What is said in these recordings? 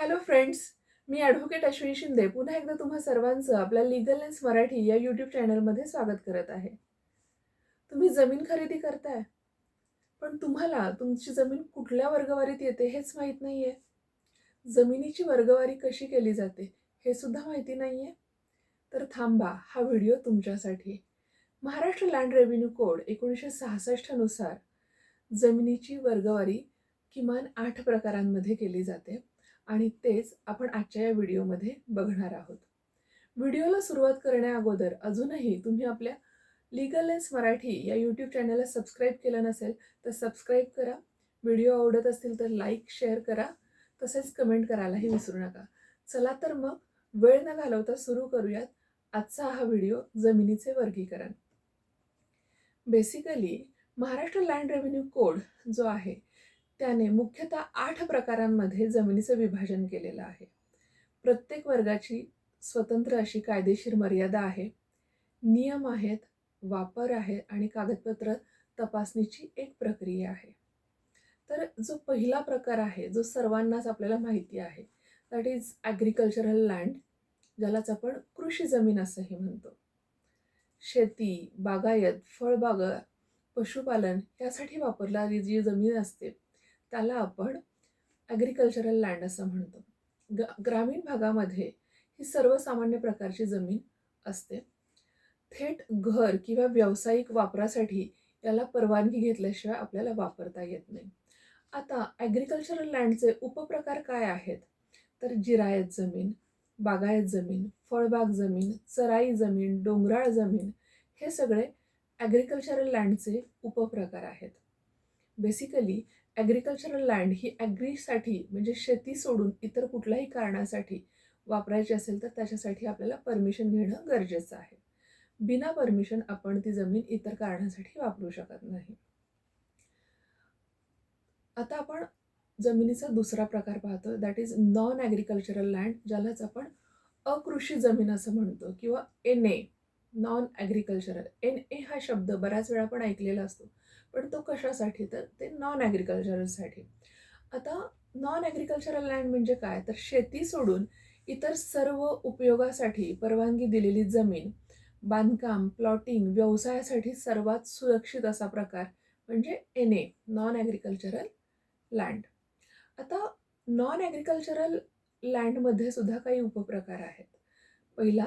Hello friends मी advocate Ashwini Shinde. पुन्हा एकदा तुम्हा सर्वांचं आपल्या लिगल लेन्स मराठी या यूट्यूब चॅनलमध्ये स्वागत करत आहे. तुम्ही जमीन खरेदी करताय पण तुम्हाला तुमची जमीन कुठल्या वर्गवारीत येते हेच माहीत नाही आहे जमिनीची वर्गवारी कशी केली जाते हे सुद्धा माहिती नाही आहे तर थांबा हा व्हिडिओ तुमच्यासाठी. महाराष्ट्र लँड रेव्हेन्यू कोड एकोणीसशे सहासष्टनुसार जमिनीची वर्गवारी किमान आठ प्रकारांमध्ये केली जाते. आणि तेच आपण आजच्या या व्हिडिओमध्ये बघणार आहोत. व्हिडिओला सुरुवात करण्याअगोदर अजूनही तुम्ही आपल्या लिगल लेन्स मराठी या यूट्यूब चॅनलला सबस्क्राईब केलं नसेल तर सबस्क्राईब करा. व्हिडिओ आवडत असतील तर लाईक शेअर करा. तसेच कमेंट करायलाही विसरू नका. चला तर मग वेळ न घालवता सुरू करूयात आजचा हा व्हिडिओ जमिनीचे वर्गीकरण. Basically Maharashtra land revenue code जो आहे त्याने मुख्यतः आठ प्रकारांमध्ये जमिनीचं विभाजन केलेलं आहे. प्रत्येक वर्गाची स्वतंत्र अशी कायदेशीर मर्यादा आहे. नियम आहेत वापर आहे आणि कागदपत्र तपासणीची एक प्रक्रिया आहे. तर जो पहिला प्रकार आहे जो सर्वांनाच आपल्याला माहिती आहे दॅट इज ॲग्रिकल्चरल लँड ज्यालाच आपण कृषी जमीन असंही म्हणतो. शेती बागायत फळबाग पशुपालन यासाठी वापरणारी जी जमीन असते त्याला आपण ॲग्रिकल्चरल लँड असं म्हणतो. ग ग्रामीण भागामध्ये ही सर्वसामान्य प्रकारची जमीन असते. थेट घर किंवा व्यावसायिक वापरासाठी याला परवानगी घेतल्याशिवाय आपल्याला वापरता येत नाही. आता ॲग्रिकल्चरल लँडचे उपप्रकार काय आहेत? तर जिरायत जमीन बागायत जमीन फळबाग जमीन चराई जमीन डोंगराळ जमीन हे सगळे ॲग्रिकल्चरल लँडचे उपप्रकार आहेत. बेसिकली ॲग्रिकल्चरल लँड ही ॲग्रीसाठी म्हणजे शेती सोडून इतर कुठल्याही कारणासाठी वापरायची असेल तर त्याच्यासाठी आपल्याला परमिशन घेणं गरजेचं आहे. बिना परमिशन आपण ती जमीन इतर कारणासाठी वापरू शकत नाही. आता आपण जमिनीचा दुसरा प्रकार पाहतो that is non agricultural land ज्यालाच आपण अकृषी जमीन असं म्हणतो किंवा N A non agricultural N A हा शब्द बऱ्याच वेळा पण ऐकलेला असतो. पण तो कशासाठी? तर ते नॉन ॲग्रिकल्चरलसाठी आता नॉन ॲग्रिकल्चरल लँड म्हणजे काय? तर शेती सोडून इतर सर्व उपयोगासाठी परवानगी दिलेली जमीन बांधकाम प्लॉटिंग व्यवसायासाठी सर्वात सुरक्षित असा प्रकार म्हणजे N A non agricultural land आता नॉन ॲग्रिकल्चरल लँडमध्ये सुद्धा काही उपप्रकार आहेत. पहिला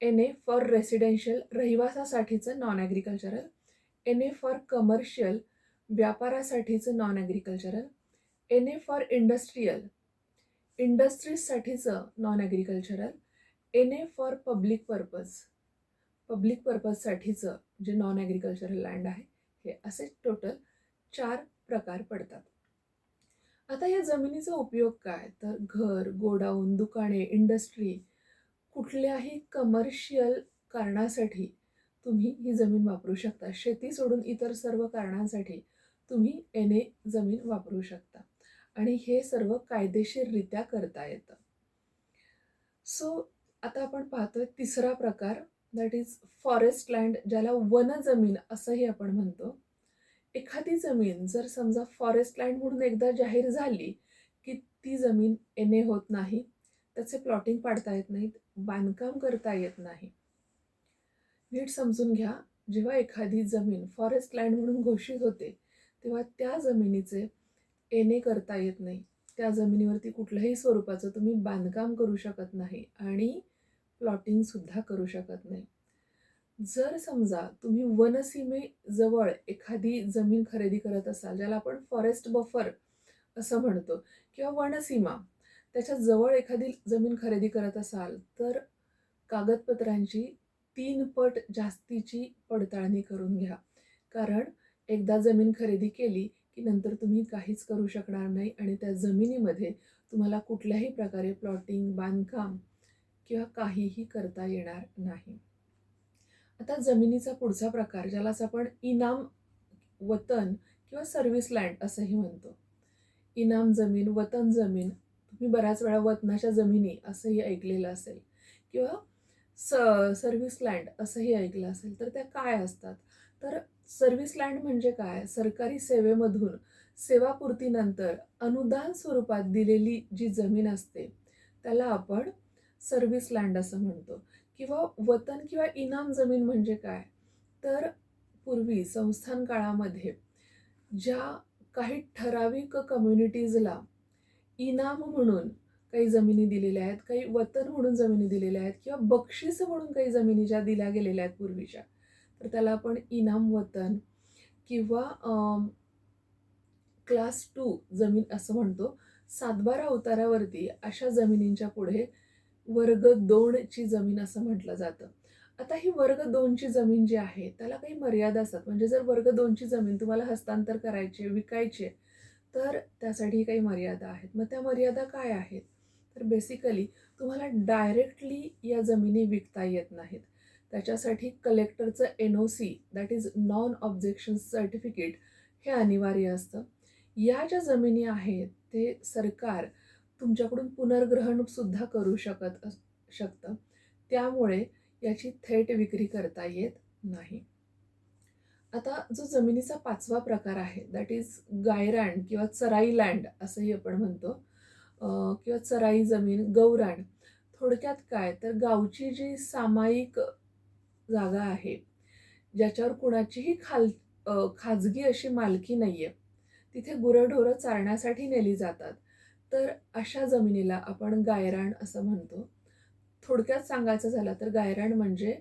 N A for residential रहिवासासाठीचं non agricultural N A for commercial व्यापारासाठीचं non agricultural N A for industrial इंडस्ट्रीजसाठीचं non agricultural N A for public purpose public पर्पजसाठीचं जे non agricultural land आहे हे असे टोटल चार प्रकार पडतात. आता या जमिनीचा उपयोग काय? तर घर गोडाऊन दुकाने इंडस्ट्री कुठल्याही कमर्शियल कारणासाठी तुम्ही ही जमीन वापरू शकता. शेती सोडून इतर सर्व कारणांसाठी तुम्ही एन ए जमीन वापरू शकता. आणि हे सर्व कायदेशीररित्या करता येतं. सो आता आपण पाहतोय तिसरा प्रकार दॅट इज फॉरेस्ट लँड ज्याला वन जमीन असंही आपण म्हणतो. एखादी जमीन जर समजा फॉरेस्ट लँड म्हणून एकदा जाहीर झाली की ती जमीन एन ए होत नाही त्याचे प्लॉटिंग पाडता येत नाहीत बांधकाम करता येत नाही. नीट समजून घ्या जेव्हा एखादी जमीन फॉरेस्ट लँड म्हणून घोषित होते तेव्हा त्या जमिनीचे एने करता येत नाही. त्या जमिनीवरती कुठल्याही स्वरूपाचं तुम्ही बांधकाम करू शकत नाही आणि प्लॉटिंगसुद्धा करू शकत नाही. जर समजा तुम्ही वनसीमेजवळ एखादी जमीन खरेदी करत असाल ज्याला आपण फॉरेस्ट बफर असं म्हणतो किंवा वनसीमा त्याच्याजवळ एखादी जमीन खरेदी करत असाल तर कागदपत्रांची तीन पट जास्तीची पडताळणी करून घ्या. कारण एकदा जमीन खरेदी केली की नंतर तुम्ही काहीच करू शकणार नाही आणि त्या जमिनीमध्ये तुम्हाला कुठल्याही प्रकारे प्लॉटिंग बांधकाम किंवा काहीही करता येणार नाही. आता जमिनीचा पुढचा प्रकार ज्यालाच आपण इनाम वतन किंवा सर्व्हिस लँड असंही म्हणतो. इनाम जमीन वतन जमीन तुम्ही बऱ्याच वेळा वतनाच्या जमिनी असंही ऐकलेलं असेल. किंवा स सर्व्हिस लँड असंही ऐकलं असेल तर त्या काय असतात? तर सर्व्हिस लँड म्हणजे काय? सरकारी सेवेमधून सेवापूर्तीनंतर अनुदान स्वरूपात दिलेली जी जमीन असते त्याला आपण सर्व्हिस लँड असं म्हणतो. किंवा वतन किंवा इनाम जमीन म्हणजे काय? तर पूर्वी संस्थान काळामध्ये ज्या काही ठराविक कम्युनिटीजला इनाम म्हणून काही जमिनी दिलेल्या आहेत काही वतन म्हणून जमिनी दिलेल्या आहेत किंवा बक्षीस म्हणून काही जमिनी ज्या दिल्या गेलेल्या आहेत पूर्वीच्या. तर त्याला आपण इनाम वतन किंवा क्लास टू जमीन असं म्हणतो. सातबारा उतारावरती अशा जमिनींच्या पुढे वर्ग दोनची जमीन असं म्हटलं जातं. आता ही वर्ग दोनची जमीन जी आहे त्याला काही मर्यादा असतात. म्हणजे जर वर्ग दोनची जमीन तुम्हाला हस्तांतर करायची आहे, विकायची आहे, तर त्यासाठी काही मर्यादा आहेत. मग त्या मर्यादा काय आहेत? तर बेसिकली तुम्हाला डायरेक्टली या जमिनी विकता येत नाहीत. त्याच्यासाठी कलेक्टरचं N O C that is non objection certificate हे अनिवार्य असतं. या ज्या जमिनी आहेत ते सरकार तुमच्याकडून पुनर्ग्रहणसुद्धा करू शकत अस शकतं. त्यामुळे याची थेट विक्री करता येत नाही. आता जो जमिनीचा पाचवा प्रकार आहे दॅट इज गायरँड किंवा चराई लँड असंही आपण म्हणतो किंवा चराई जमीन गौराण थोडक्यात काय? तर गावची जी सामायिक जागा आहे ज्याच्यावर कुणाचीही खाल खाजगी अशी मालकी नाही आहे तिथे गुरंढोरं चारण्यासाठी नेली जातात. तर अशा जमिनीला आपण गायराण असं म्हणतो. थोडक्यात सांगायचं झालं तर गायराण म्हणजे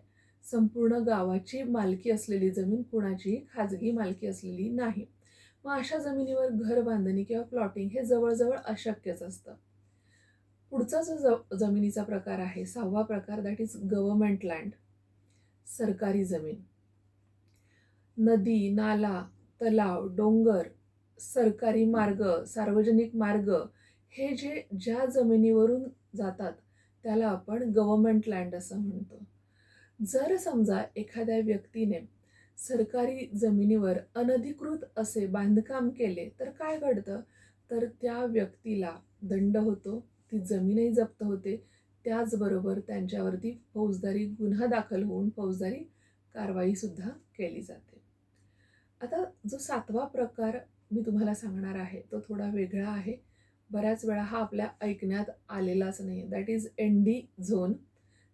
संपूर्ण गावाची मालकी असलेली जमीन कुणाचीही खाजगी मालकी असलेली नाही. मग अशा जमिनीवर घर बांधणी किंवा प्लॉटिंग हे जवळजवळ अशक्यच असतं. पुढचा जो ज जमिनीचा प्रकार आहे सहावा प्रकार दॅट इज गव्हर्मेंट लँड सरकारी जमीन. नदी नाला तलाव डोंगर सरकारी मार्ग सार्वजनिक मार्ग हे जे ज्या जमिनीवरून जातात त्याला आपण गव्हर्मेंट लँड असं म्हणतो. जर समजा एखाद्या व्यक्तीने सरकारी जमिनीवर अनधिकृत असे बांधकाम केले तर काय घडतं? तर त्या व्यक्तीला दंड होतो ती जमीनही जप्त होते. त्याचबरोबर त्यांच्यावरती फौजदारी गुन्हा दाखल होऊन फौजदारी कारवाईसुद्धा केली जाते. आता जो सातवा प्रकार मी तुम्हाला सांगणार आहे तो थोडा वेगळा आहे. बऱ्याच वेळा हा आपल्या ऐकण्यात आलेलाच नाही. That is N D zone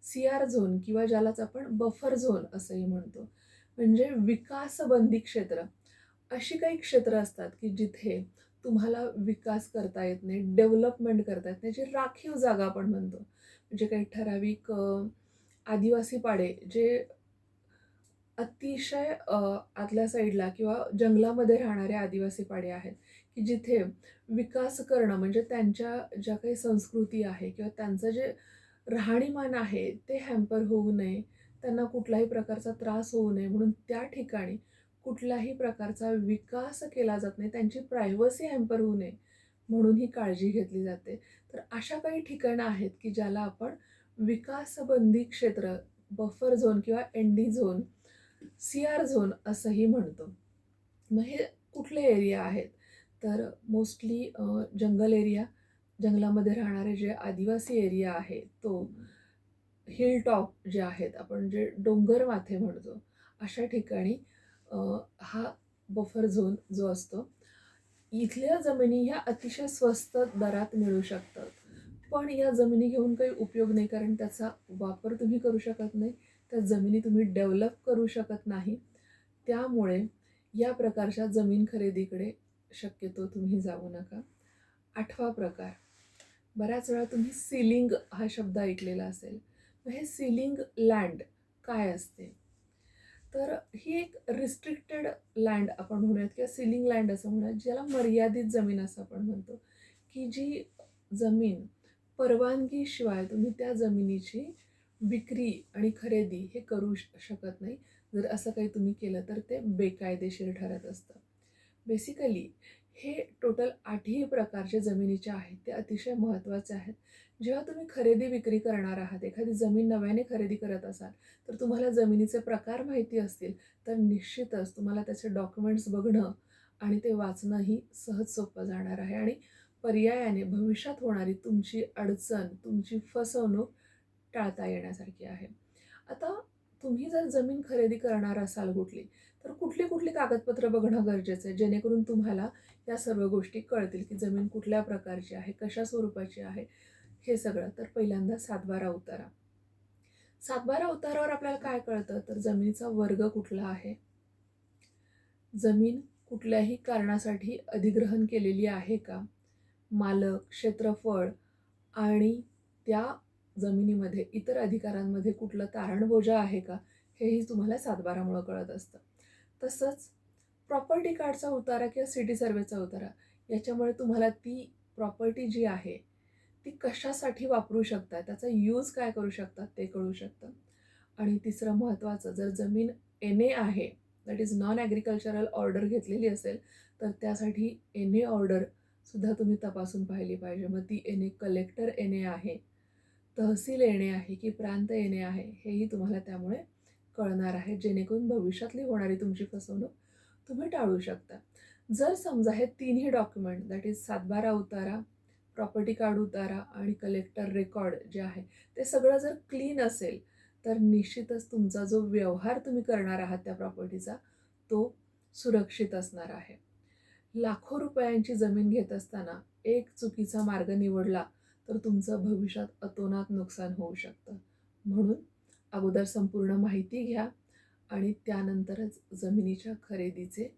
C R zone किंवा ज्यालाच आपण बफर झोन असंही म्हणतो. म्हणजे विकासबंदी क्षेत्र. अशी काही क्षेत्र असतात की जिथे तुम्हाला विकास करता येत नाही डेव्हलपमेंट करता येत नाही जे राखीव जागा आपण म्हणतो. म्हणजे काही ठराविक आदिवासी पाडे जे अतिशय आतल्या साईडला किंवा जंगलामध्ये राहणारे आदिवासी पाडे आहेत की जिथे विकास करणं म्हणजे त्यांच्या ज्या काही संस्कृती आहे किंवा त्यांचं जे राहणीमान आहे ते हॅम्पर होऊ नये. त्यांना कुठलाही प्रकारचा त्रास होऊ नये. म्हणून त्या ठिकाणी कुठलाही प्रकारचा विकास केला जात नाही. त्यांची प्रायव्हसी हॅम्पर होऊ नये म्हणून ही काळजी घेतली जाते. तर अशा काही ठिकाणं आहेत की ज्याला आपण विकासबंदी क्षेत्र बफर झोन किंवा N D zone C R zone असंही म्हणतो. मग हे कुठले एरिया आहेत? तर मोस्टली जंगल एरिया जंगलामध्ये राहणारे जे आदिवासी एरिया आहे तो हिल टॉप जे आहेत आपण जे डोंगर माथे म्हणतो अशा ठिकाणी हा बफर झोन जो असतो इथल्या जमिनी ह्या अतिशय स्वस्त दरात मिळू शकतात. पण या जमिनी घेऊन काही उपयोग नाही कारण त्याचा वापर तुम्ही करू शकत नाही त्या जमिनी तुम्ही डेव्हलप करू शकत नाही. त्यामुळे या प्रकारच्या जमीन खरेदीकडे शक्यतो तुम्ही जाऊ नका. आठवा प्रकार. बऱ्याच वेळा तुम्ही सिलिंग हा शब्द ऐकलेला असेल. हे सिलिंग लँड काय असते? तर ही एक रिस्ट्रिक्टेड लँड आपण म्हणूयात किंवा सिलिंग लँड असं म्हणूयात ज्याला मर्यादित जमीन असं आपण म्हणतो की जी जमीन परवानगीशिवाय तुम्ही त्या जमिनीची विक्री आणि खरेदी हे करू शकत नाही. जर असं काही तुम्ही केलं तर ते बेकायदेशीर ठरत असतं. बेसिकली हे टोटल आठही प्रकारचे जमिनीचे आहेत ते अतिशय महत्त्वाचे आहेत. जेव्हा तुम्ही खरेदी विक्री करणार आहात एखादी जमीन नव्याने खरेदी करत असाल तर तुम्हाला जमिनीचे प्रकार माहिती असतील तर निश्चितच तुम्हाला त्याचे डॉक्युमेंट्स बघणं आणि ते वाचणंही सहज सोपं जाणार आहे. आणि पर्यायाने भविष्यात होणारी तुमची अडचण तुमची फसवणूक टाळता येण्यासारखी आहे. आता तुम्ही जर जमीन खरेदी करणार असाल कुठली तर कुठली कुठली कागदपत्र बघणं गरजेचं आहे? जेणेकरून तुम्हाला या सर्व गोष्टी कळतील की जमीन कुठल्या प्रकारची आहे कशा स्वरूपाची आहे? हे सगळं. तर पहिल्यांदा सातबारा उतारा. सातबारा उतारावर आपल्याला काय कळतं? तर जमिनीचा वर्ग कुठला आहे? जमीन कुठल्याही कारणासाठी अधिग्रहण केलेली आहे का? मालक क्षेत्रफळ आणि त्या जमिनीमध्ये इतर अधिकारांमध्ये कुठलं तारणबोजा आहे का? हेही तुम्हाला सातबारामुळं कळत असतं. तसंच प्रॉपर्टी कार्डचा उतारा किंवा सिटी सर्वेचा उतारा याच्यामुळे तुम्हाला ती प्रॉपर्टी जी आहे ती कशासाठी वापरू शकता त्याचा यूज काय करू शकतात ते कळू शकतं. आणि तिसरं महत्त्वाचं जर जमीन एन ए आहे that is non agricultural order घेतलेली असेल तर त्यासाठी एन ए ऑर्डरसुद्धा तुम्ही तपासून पाहिली पाहिजे. मग ती N A collector N A आहे तहसील येणे आहे की प्रांत येणे आहे हेही तुम्हाला त्यामुळे कळणार आहे. जेणेकरून भविष्यातली होणारी तुमची फसवणूक तुम्ही टाळू शकता. जर समजा हे तिन्ही डॉक्युमेंट दॅट इज सातबारा उतारा प्रॉपर्टी कार्ड उतारा आणि कलेक्टर रेकॉर्ड जे आहे ते सगळं जर क्लीन असेल तर निश्चितच तुमचा जो व्यवहार तुम्ही करणार आहात त्या प्रॉपर्टीचा तो सुरक्षित असणार आहे. लाखो रुपयांची जमीन घेत असताना एक चुकीचा मार्ग निवडला तर तुमचं भविष्यात अतोनात नुकसान होऊ शकतं. म्हणून अगोदर संपूर्ण माहिती घ्या आणि त्यानंतरच जमिनीच्या खरेदीचे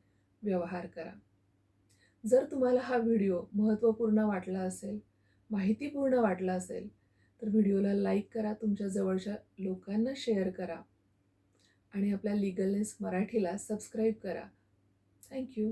व्यवहार करा. जर तुम्हाला हा व्हिडिओ महत्त्वपूर्ण वाटला असेल माहितीपूर्ण वाटला असेल तर व्हिडिओला लाईक करा तुमच्या जवळच्या लोकांना शेअर करा आणि आपल्या लिगलनेस मराठीला सबस्क्राईब करा. थँक्यू